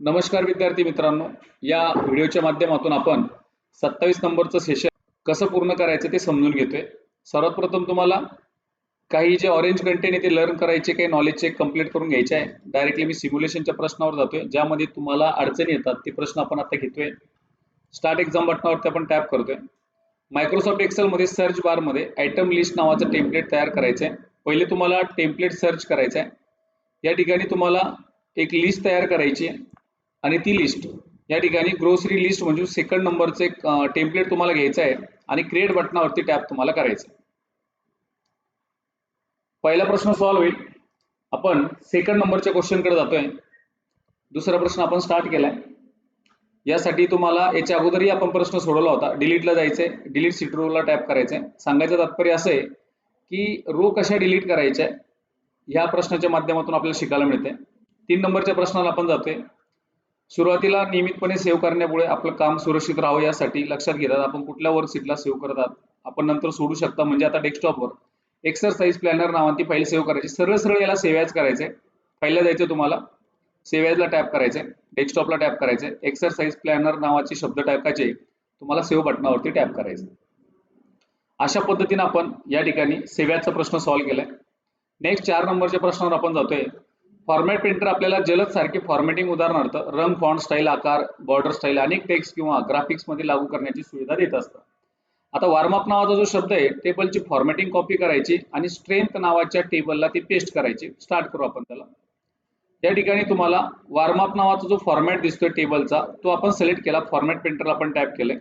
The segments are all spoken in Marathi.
नमस्कार विद्यार्थी मित्रांनो. या व्हिडिओच्या माध्यमातून आपण सत्तावीस नंबरचं सेशन कसं पूर्ण करायचं ते समजून घेतोय. सर्वात प्रथम तुम्हाला काही जे ऑरेंज कंटेंट आहे ते लर्न करायचे काही नॉलेज चेक कंप्लीट करून घ्यायचे आहे. डायरेक्टली मी सिम्युलेशनच्या प्रश्नावर जातोय. ज्यामध्ये तुम्हाला अडचणी येतात ते प्रश्न आपण आता घेतोय. स्टार्ट एक्झाम बटनावरती आपण टॅप करतोय. मायक्रोसॉफ्ट एक्सेलमध्ये सर्च बारमध्ये आयटम लिस्ट नावाचं टेम्पलेट तयार करायचं आहे. पहिले तुम्हाला टेम्पलेट सर्च करायचं आहे. या ठिकाणी तुम्हाला एक लिस्ट तयार करायची आहे. आणि ती लिस्ट या ठिकाणी ग्रोसरी लिस्ट म्हणजे सेकंड नंबरचं एक टेम्पलेट तुम्हाला घ्यायचं आहे आणि क्रिएट बटनावरती टॅप तुम्हाला करायचं आहे. पहिला प्रश्न सॉल्व्ह होईल. आपण सेकंड नंबरच्या क्वेश्चनकडे जातोय. दुसरा प्रश्न आपण स्टार्ट केलाय. यासाठी तुम्हाला याच्या अगोदरही आपण प्रश्न सोडवला होता. डिलीटला जायचंय. डिलीट सीट रोला टॅप करायचंय. सांगायचं तात्पर्य असं आहे की रो कशा डिलीट करायच्या ह्या प्रश्नाच्या माध्यमातून आपल्याला शिकायला मिळते तीन नंबरच्या प्रश्नाला आपण जातोय. सुरुवातीला नियमितपणे सेव्ह करण्यामुळे आपलं काम सुरक्षित राहावं यासाठी लक्षात घेतात आपण कुठल्या वर्क सीटला सेव्ह करतात आपण नंतर सोडू शकता. म्हणजे आता डेस्कटॉपवर एक्सरसाइज प्लॅनर नावाची फाईल सेव्ह करायची. सरळ सरळ याला सेव्ह करायचे. करायचंय फाईलला जायचं तुम्हाला. सेव्हजला टॅप करायचंय डेस्कटॉपला टॅप करायचंय एक्सरसाइज प्लॅनर नावाचे शब्द टाकायचे तुम्हाला सेव्ह बटनावरती टॅप करायचं. अशा पद्धतीने आपण या ठिकाणी सेव्याचा प्रश्न सॉल्व्ह केलाय. नेक्स्ट चार नंबरच्या प्रश्नावर आपण जातोय. फॉर्मॅट प्रिंटर आपल्याला जलद सारखे फॉर्मॅटिंग उदाहरणार्थ रंग फॉन्ट स्टाईल आकार बॉर्डर स्टाईल अनेक टेक्स्ट किंवा ग्राफिक्समध्ये लागू करण्याची सुविधा देत असतात आता वॉर्मअप नावाचा जो शब्द आहे टेबलची फॉर्मॅटिंग कॉपी करायची आणि स्ट्रेंथ नावाच्या टेबलला ती पेस्ट करायची. स्टार्ट करू आपण त्याला. त्या ठिकाणी तुम्हाला वॉर्मअप नावाचा जो फॉर्मॅट दिसतोय टेबलचा तो आपण सिलेक्ट केला. फॉर्मॅट प्रिंटरला आपण टॅप केले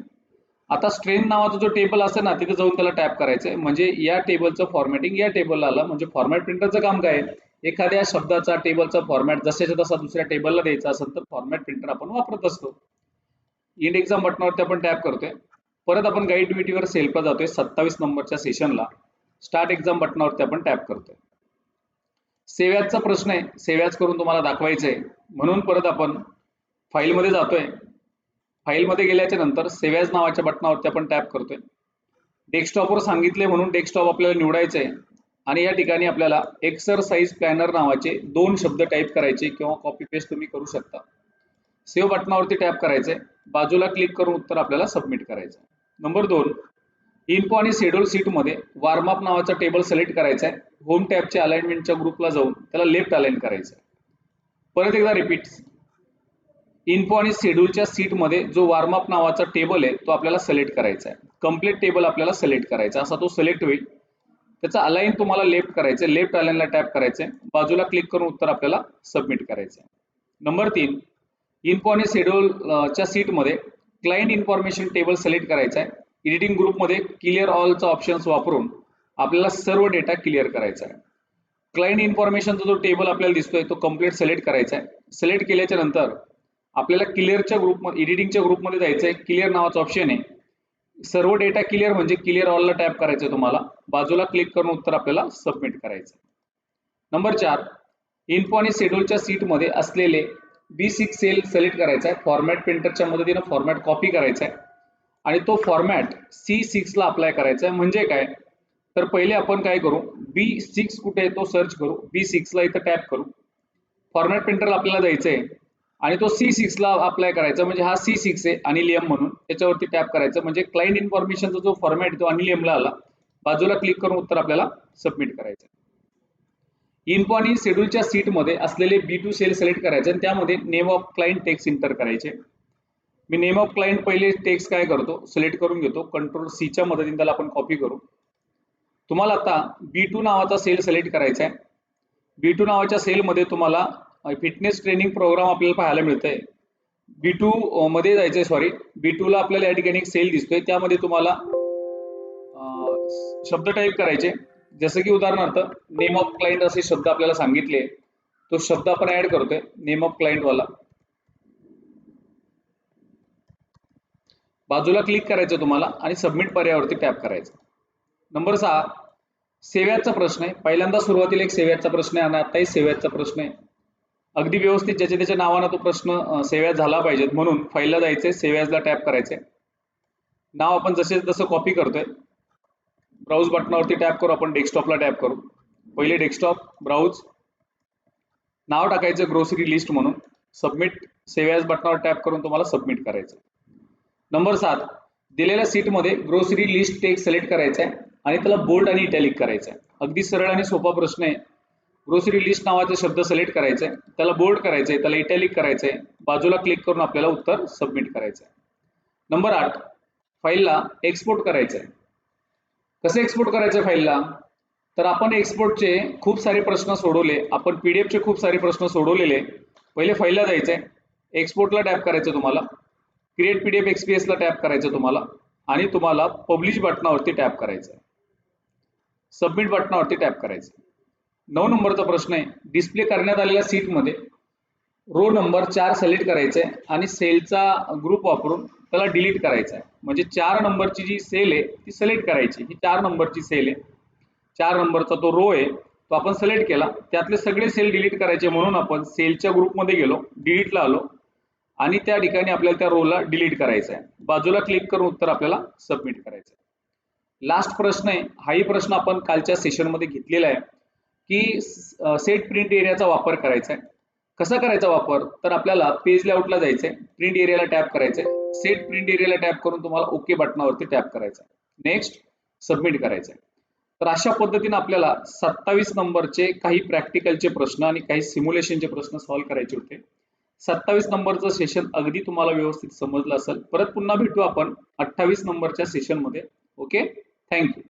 आता स्ट्रेंथ नावाचा जो टेबल असेल ना तिथे जाऊन त्याला टॅप करायचंय. म्हणजे या टेबलचं फॉर्मॅटिंग या टेबलला आलं. म्हणजे फॉर्मॅट प्रिंटरचं काम काय आहे? एखाद्या शब्दाचा टेबलचा फॉर्मॅट जशाच्या तसा दुसऱ्या टेबलला द्यायचा असेल तर फॉर्मॅट प्रिंटर आपण वापरत असतो. इंड एक्झाम बटनावरती आपण टॅप करतोय. परत आपण गाईड ड्युटीवर सेल्फला जातोय सत्तावीस नंबरच्या सेशनला स्टार्ट एक्झाम बटनावरती आपण टॅप करतोय. सेव्याचा प्रश्न आहे. सेव्याच करून तुम्हाला दाखवायचं आहे म्हणून परत आपण फाईलमध्ये जातोय. फाईलमध्ये गेल्याच्यानंतर सेव्याज नावाच्या बटनावरती आपण टॅप करतोय. डेस्कटॉपवर सांगितले म्हणून डेस्कटॉप आपल्याला निवडायचं आहे आणि या ठिकाणी आपल्याला एक्सरसाइज प्लॅनर नावाचे दोन शब्द टाईप करायचे किंवा कॉपी पेस्ट तुम्ही करू शकता. सेव्ह बटनावरती टॅप करायचे. बाजूला क्लिक करून उत्तर आपल्याला सबमिट करायचं. नंबर दोन इन्फो आणि शेड्यूल सीटमध्ये वॉर्मअप नावाचा टेबल सिलेक्ट करायचा आहे. होम टॅबच्या अलाइनमेंटच्या ग्रुपला जाऊन त्याला लेफ्ट अलाइन करायचं आहे. परत एकदा रिपीट इन्फो आणि शेड्यूलच्या सीटमध्ये जो वॉर्मअप नावाचा टेबल आहे तो आपल्याला सिलेक्ट करायचा आहे. कंप्लीट टेबल आपल्याला सिलेक्ट करायचा असा तो सिलेक्ट होईल. त्याचा अलाइन तुम्हाला लेफ्ट करायचं लेफ्ट अलाइनला टॅप करायचंय. बाजूला क्लिक करून उत्तर आपल्याला सबमिट करायचं नंबर तीन इन्फो आणि शेड्यूलच्या सीटमध्ये क्लायंट इन्फॉर्मेशन टेबल सिलेक्ट करायचा आहे एडिटिंग ग्रुपमध्ये क्लिअर ऑलचा ऑप्शन्स वापरून आपल्याला सर्व डेटा क्लिअर करायचा आहे क्लायंट इन्फॉर्मेशनचा जो टेबल आपल्याला दिसतोय तो कंप्लीट सिलेक्ट करायचा आहे सिलेक्ट केल्याच्यानंतर आपल्याला क्लिअरच्या ग्रुपमध्ये एडिटिंगच्या ग्रुपमध्ये जायचं आहे क्लिअर नावाचा ऑप्शन आहे. सर्व डेटा क्लिअर म्हणजे क्लिअर ऑलला टॅप करायचं आहे तुम्हाला. बाजूला क्लिक करून उत्तर आपल्याला सबमिट करायचं नंबर चार इन्फो आणि शेड्यूलच्या सीटमध्ये असलेले बी सिक्स सेल सिलेक्ट करायचा आहे फॉर्मॅट प्रिंटरच्या मदतीनं फॉर्मॅट कॉपी करायचा आहे आणि तो फॉर्मॅट सी सिक्सला अप्लाय करायचा आहे म्हणजे काय? तर पहिले आपण काय करू? बी सिक्स कुठे आहे तो सर्च करू. बी सिक्सला इथं टॅप करू. फॉर्मॅट प्रिंटरला आपल्याला जायचं आहे आणि तो सी सिक्सला अप्लाय करायचा. म्हणजे हा सी सिक्स आहे अनिलियम म्हणून. त्याच्यावरती टॅप करायचं. म्हणजे क्लाइंट इन्फॉर्मेशनचा जो फॉर्मॅट तो अनिलियमला आला. बाजूला क्लिक करून उत्तर आपल्याला सबमिट करायचं इन्फो आणि शेड्यूलच्या सीटमध्ये असलेले बी टू सेल सिलेक्ट करायचे आणि त्यामध्ये name of client text enter करायचे. मी नेम ऑफ क्लाइंट पहिले टेक्स्ट काय करतो? सिलेक्ट करून घेतो. कंट्रोल सीच्या मदतीने त्याला आपण कॉपी करू. तुम्हाला आता बी टू नावाचा सेल सिलेक्ट करायचा आहे. बी टू नावाच्या सेलमध्ये तुम्हाला फिटनेस ट्रेनिंग प्रोग्राम आपल्याला पाहायला मिळतंय. बी टू मध्ये जायचंय सॉरी बी टू ला आपल्याला या ठिकाणी एक सेल दिसतोय. त्यामध्ये तुम्हाला शब्द टाईप करायचे. जसं की उदाहरणार्थ नेम ऑफ क्लायंट असे शब्द आपल्याला सांगितले. तो शब्द आपण ऍड करतोय. नेम ऑफ क्लायंट वाला. बाजूला क्लिक करायचं तुम्हाला आणि सबमिट पर्यायावरती टॅप करायचं. नंबर सहा सेव्याचा प्रश्न आहे. पहिल्यांदा सुरुवातीला एक सेव्याचा प्रश्न आहे आणि आताही सेव्याचा प्रश्न आहे. अगदी व्यवस्थित ज्याच्या त्याच्या नावानं तो प्रश्न सेव्याज झाला पाहिजेत म्हणून फाईलला जायचंय सेव्याजला टॅप करायचंय. नाव आपण जसे तसं कॉपी करतोय. ब्राउज बटनावरती टॅप करू आपण डेस्कटॉपला टॅप करू. पहिले डेस्कटॉप ब्राउज नाव टाकायचं ग्रोसरी लिस्ट म्हणून. सबमिट सेव्याज बटनावर टॅप करून तुम्हाला सबमिट करायचं नंबर सात दिलेल्या सीटमध्ये ग्रोसरी लिस्ट टेक सिलेक्ट करायचं आहे आणि त्याला बोल्ड आणि इटॅलिक करायचं आहे अगदी सरळ आणि सोपा प्रश्न आहे. ग्रोसरी लिस्ट नावाचा शब्द सिलेक्ट करायचा आहे त्याला बोर्ड करायचं आहे त्याला इटॅलिक करायचं आहे बाजूला क्लिक करून आपल्याला उत्तर सबमिट करायचं. आहे नंबर आठ फाईलला एक्सपोर्ट करायचं आहे कसं एक्सपोर्ट करायचं फाईलला तर आपण एक्सपोर्टचे खूप सारे प्रश्न सोडवले आपण पी डी एफचे खूप सारे प्रश्न सोडवलेले. पहिले फाईलला जायचं आहे एक्सपोर्टला टॅप करायचं तुम्हाला. क्रिएट पी डी एफ एक्सपीएसला टॅप करायचं तुम्हाला. आणि तुम्हाला पब्लिश बटनावरती टॅप करायचं आहे सबमिट बटनावरती टॅप करायचं नऊ नंबरचा प्रश्न आहे. डिस्प्ले करण्यात आलेल्या सीटमध्ये रो नंबर चार सिलेक्ट करायचा आहे आणि सेलचा ग्रुप वापरून त्याला डिलीट करायचा आहे. म्हणजे चार नंबरची जी सेल आहे ती सिलेक्ट करायची. ही चार नंबरची सेल आहे. चार नंबरचा तो रो आहे तो आपण सिलेक्ट केला. त्यातले सगळे सेल डिलीट करायचे म्हणून आपण सेलच्या ग्रुपमध्ये गेलो डिलीटला आलो आणि त्या ठिकाणी आपल्याला त्या रोला डिलीट करायचं आहे. बाजूला क्लिक करून उत्तर आपल्याला सबमिट करायचं आहे. लास्ट प्रश्न आहे. हाही प्रश्न आपण कालच्या सेशनमध्ये घेतलेला आहे. की सेट प्रिंट एरियाचा वापर करायचा आहे. कसा करायचा वापर? तर आपल्याला पेज लेआउटला जायचंय. प्रिंट एरियाला टॅप करायचंय. सेट प्रिंट एरियाला टॅप करून तुम्हाला ओके बटनावरती टॅप करायचा नेक्स्ट सबमिट करायचंय. तर अशा पद्धतीने आपल्याला सत्तावीस नंबरचे काही प्रॅक्टिकलचे प्रश्न आणि काही सिम्युलेशनचे प्रश्न सॉल्व्ह करायचे होते. सत्तावीस नंबरचं सेशन अगदी तुम्हाला व्यवस्थित समजलं असेल. परत पुन्हा भेटू आपण अठ्ठावीस नंबरच्या सेशनमध्ये ओके थँक्यू